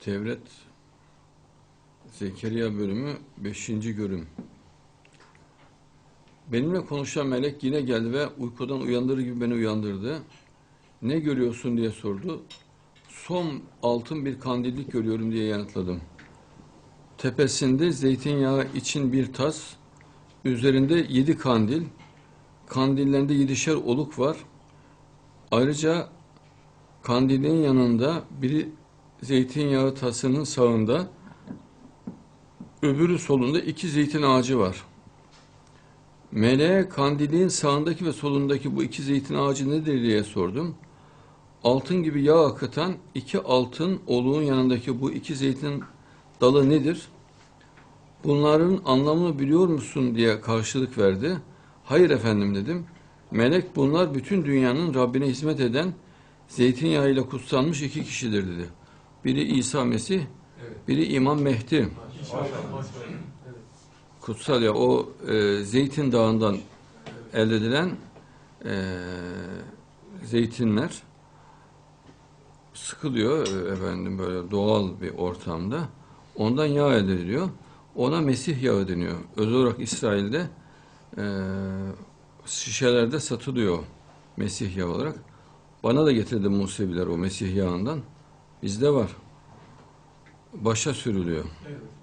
Tevret Zekeriya bölümü 5. görüm. Benimle konuşan melek yine geldi ve uykudan uyandırır gibi beni uyandırdı. Ne görüyorsun diye sordu. Som altın bir kandillik görüyorum diye yanıtladım. Tepesinde zeytinyağı için bir tas, üzerinde yedi kandil, kandillerinde yedişer oluk var. Ayrıca kandilin yanında biri zeytinyağı tasının sağında, öbürü solunda iki zeytin ağacı var. Meleğe kandilin sağındaki ve solundaki bu iki zeytin ağacı nedir diye sordum. Altın gibi yağ akıtan iki altın oluğun yanındaki bu iki zeytin dalı nedir? Bunların anlamını biliyor musun diye karşılık verdi. Hayır efendim dedim. Melek bunlar bütün dünyanın Rabbine hizmet eden zeytinyağıyla kutsanmış iki kişidir dedi. Biri İsa Mesih, biri İmam Mehdi. Kutsal ya o e, zeytin dağından elde edilen e, zeytinler sıkılıyor e, efendim böyle doğal bir ortamda. Ondan yağ elde ediliyor. Ona Mesih yağı deniyor. Özel olarak İsrail'de e, şişelerde satılıyor Mesih yağı olarak. Bana da getirdi Museviler o Mesih yağından. Bizde var. Başa sürülüyor. Evet.